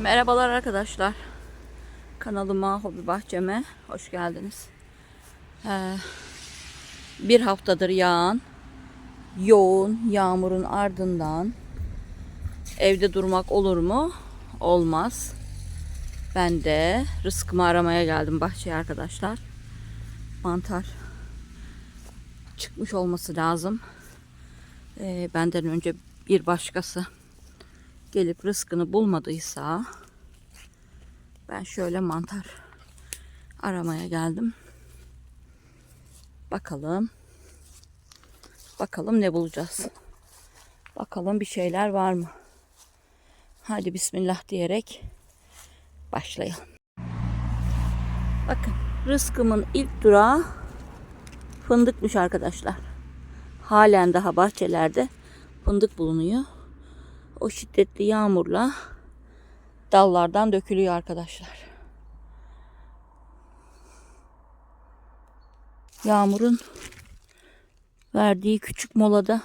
Merhabalar arkadaşlar. Kanalıma, hobi bahçeme hoş geldiniz. Ee, bir haftadır yağan yoğun yağmurun ardından evde durmak olur mu? Olmaz. Ben de rızkımı aramaya geldim bahçeye arkadaşlar. Mantar çıkmış olması lazım. Ee, benden önce bir başkası gelip rızkını bulmadıysa ben şöyle mantar aramaya geldim. Bakalım. Bakalım ne bulacağız. Bakalım bir şeyler var mı? Hadi bismillah diyerek başlayalım. Bakın rızkımın ilk durağı fındıkmış arkadaşlar. Halen daha bahçelerde fındık bulunuyor. O şiddetli yağmurla dallardan dökülüyor arkadaşlar. Yağmurun verdiği küçük molada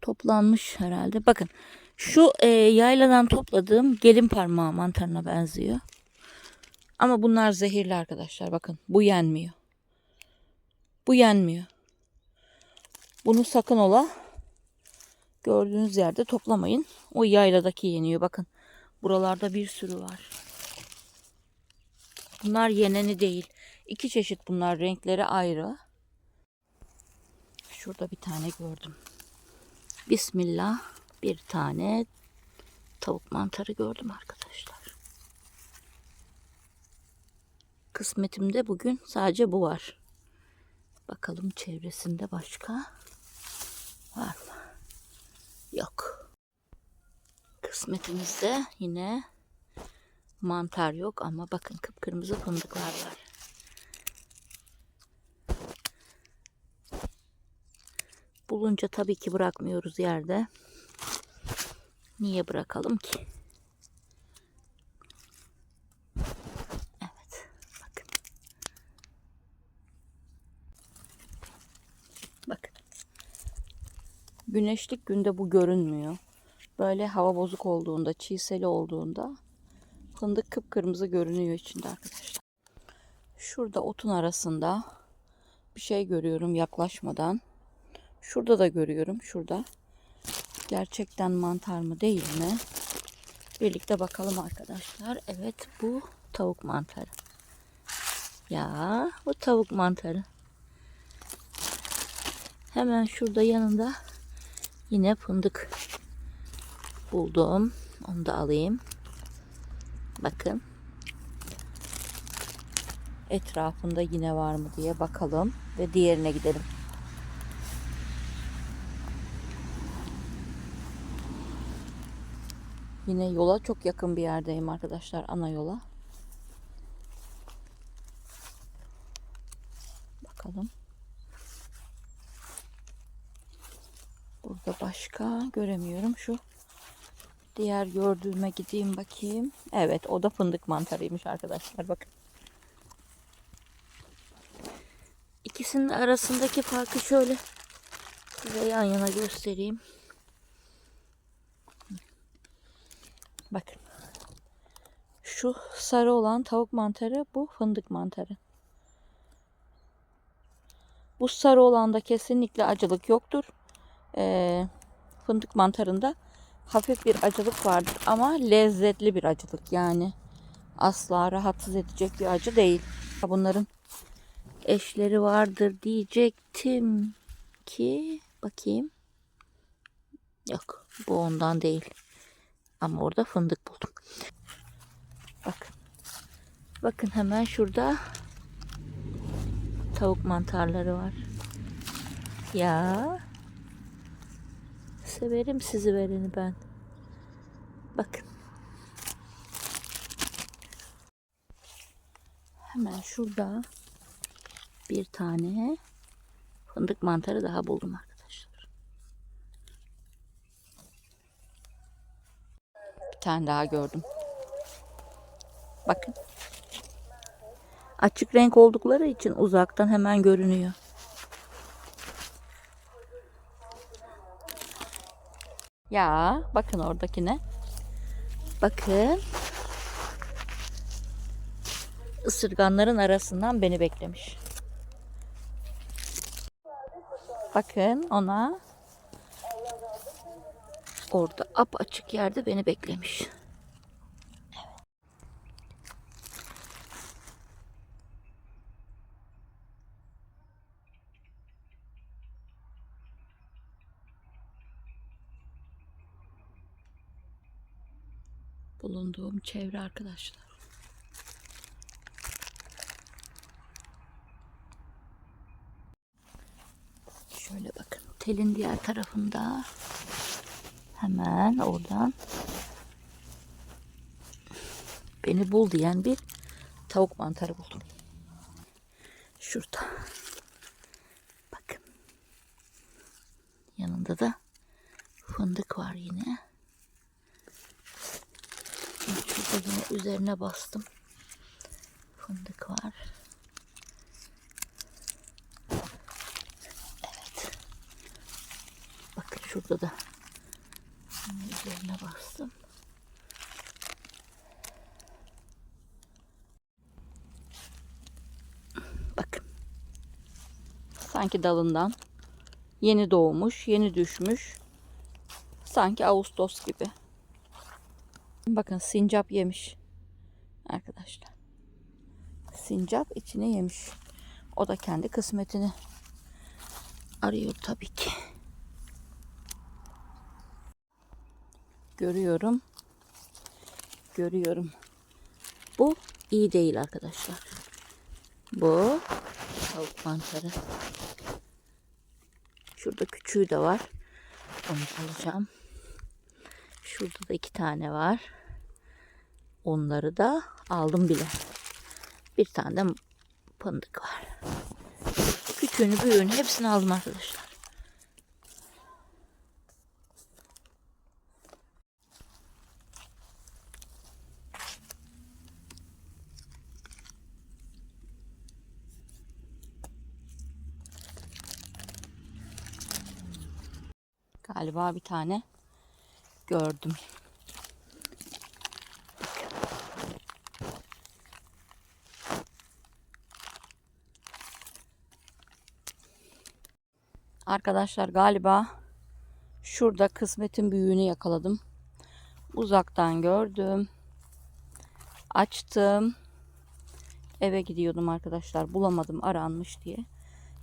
toplanmış herhalde. Bakın şu e, yayladan topladığım gelin parmağı mantarına benziyor. Ama bunlar zehirli arkadaşlar. Bakın bu yenmiyor. Bu yenmiyor. Bunu sakın ola gördüğünüz yerde toplamayın. O yayladaki yeniyor. Bakın buralarda bir sürü var. Bunlar yeneni değil. İki çeşit bunlar. Renkleri ayrı. Şurada bir tane gördüm. Bismillah bir tane tavuk mantarı gördüm arkadaşlar. Kısmetimde bugün sadece bu var. Bakalım çevresinde başka var mı? Yok. Kısmetimizde yine mantar yok ama bakın kıpkırmızı fındıklar var. Bulunca tabii ki bırakmıyoruz yerde. Niye bırakalım ki? Evet. Bakın. Bakın. Güneşlik günde bu görünmüyor. Böyle hava bozuk olduğunda, çiğseli olduğunda fındık kıpkırmızı görünüyor içinde arkadaşlar. Şurada otun arasında bir şey görüyorum yaklaşmadan. Şurada da görüyorum. Şurada. Gerçekten mantar mı değil mi? Birlikte bakalım arkadaşlar. Evet bu tavuk mantarı. Ya bu tavuk mantarı. Hemen şurada yanında yine fındık buldum. Onu da alayım. Bakın. Etrafında yine var mı diye bakalım ve diğerine gidelim. Yine yola çok yakın bir yerdeyim arkadaşlar. Ana yola. Bakalım. Burada başka göremiyorum. Şu diğer gördüğüme gideyim bakayım. Evet o da fındık mantarıymış arkadaşlar. Bakın. İkisinin arasındaki farkı şöyle size yan yana göstereyim. Bakın. Şu sarı olan tavuk mantarı bu fındık mantarı. Bu sarı olanda kesinlikle acılık yoktur. Ee, fındık mantarında hafif bir acılık vardır ama lezzetli bir acılık yani asla rahatsız edecek bir acı değil. Bunların eşleri vardır diyecektim ki bakayım. Yok bu ondan değil. Ama orada fındık buldum. Bakın. Bakın hemen şurada tavuk mantarları var. Ya. Severim sizi vereni ben. Bakın. Hemen şurada bir tane fındık mantarı daha buldum arkadaşlar. Bir tane daha gördüm. Bakın. Açık renk oldukları için uzaktan hemen görünüyor. Ya bakın oradakine. Bakın. Isırganların arasından beni beklemiş. Bakın ona orada ap açık yerde beni beklemiş. Bulunduğum çevre arkadaşlar. Şöyle bakın telin diğer tarafında hemen oradan beni bul diyen bir tavuk mantarı buldum. Şurada. Bakın. Yanında da fındık var yine. Yine üzerine bastım. Fındık var. Evet. Bakın şurada da üzerine bastım. Bakın. Sanki dalından yeni doğmuş, yeni düşmüş. Sanki Ağustos gibi. Bakın sincap yemiş. Arkadaşlar. Sincap içine yemiş. O da kendi kısmetini arıyor tabii ki. Görüyorum. Görüyorum. Bu iyi değil arkadaşlar. Bu tavuk mantarı. Şurada küçüğü de var. Onu alacağım. Şurada da iki tane var. Onları da aldım bile. Bir tane de fındık var. Küçüğünü büyüğünü hepsini aldım arkadaşlar. Galiba bir tane gördüm. Arkadaşlar galiba şurada kısmetin büyüğünü yakaladım. Uzaktan gördüm. Açtım. Eve gidiyordum arkadaşlar. Bulamadım aranmış diye.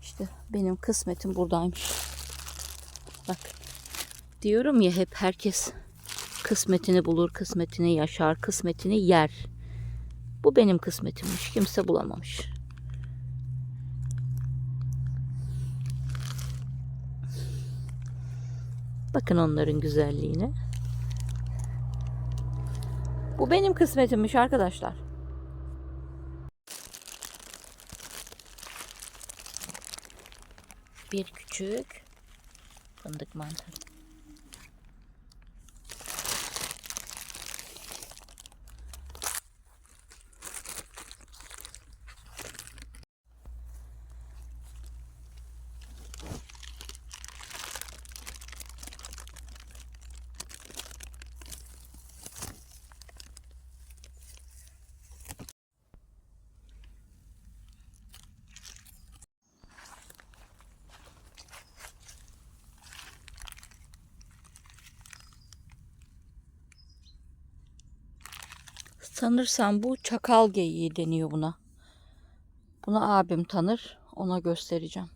İşte benim kısmetim buradaymış. Bak. Diyorum ya hep herkes kısmetini bulur, kısmetini yaşar, kısmetini yer. Bu benim kısmetimmiş. Kimse bulamamış. Bakın onların güzelliğine. Bu benim kısmetimmiş arkadaşlar. Bir küçük fındık mantarı. Sanırsam bu çakal geyiği deniyor buna. Bunu abim tanır. Ona göstereceğim.